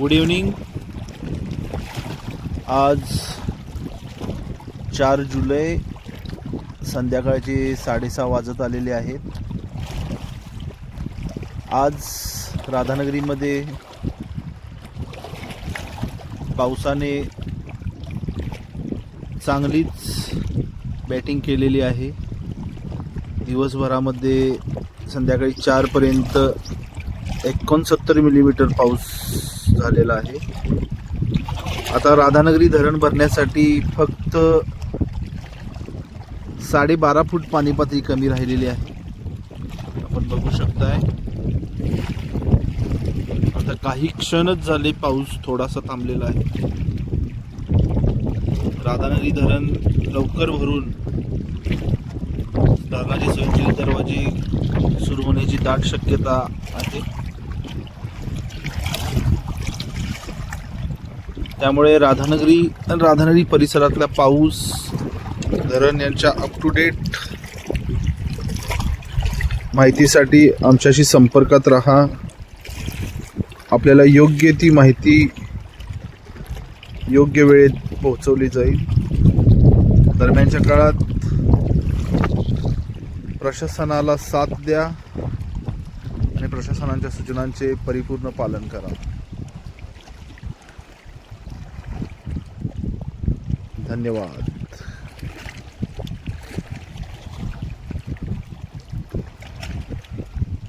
Good evening आज चार जुलै संध्याकाळचे साडेसहा वाजत आलेले आहेत आज राधानगरीमध्ये पावसाने चांगलीच बॅटिंग केलेली आहे. दिवसभरामध्ये संध्याकाळी चारपर्यंत एकोणसत्तर मिलीमीटर पाऊस झालेला आहे. आता राधानगरी धरण भरण्यासाठी फक्त साडेबारा फूट पाणी पातळी कमी राहिलेली आहे. आपण बघू शकताय. आता काही क्षणच झाले पाऊस थोडासा थांबलेला आहे. राधानगरी धरण लवकर भरून धरणाचे संचलित दरवाजे सुरू होण्याची दाट शक्यता आहे. त्यामुळे राधानगरी राधानगरी परिसरातला पाऊस धरण यांच्या अप टू डेट माहितीसाठी आमच्याशी संपर्कात राहा. आपल्याला योग्य ती माहिती योग्य वेळेत पोहोचवली जाईल. दरम्यानच्या काळात प्रशासनाला साथ द्या आणि प्रशासनाच्या सूचनांचे परिपूर्ण पालन करा. धन्यवाद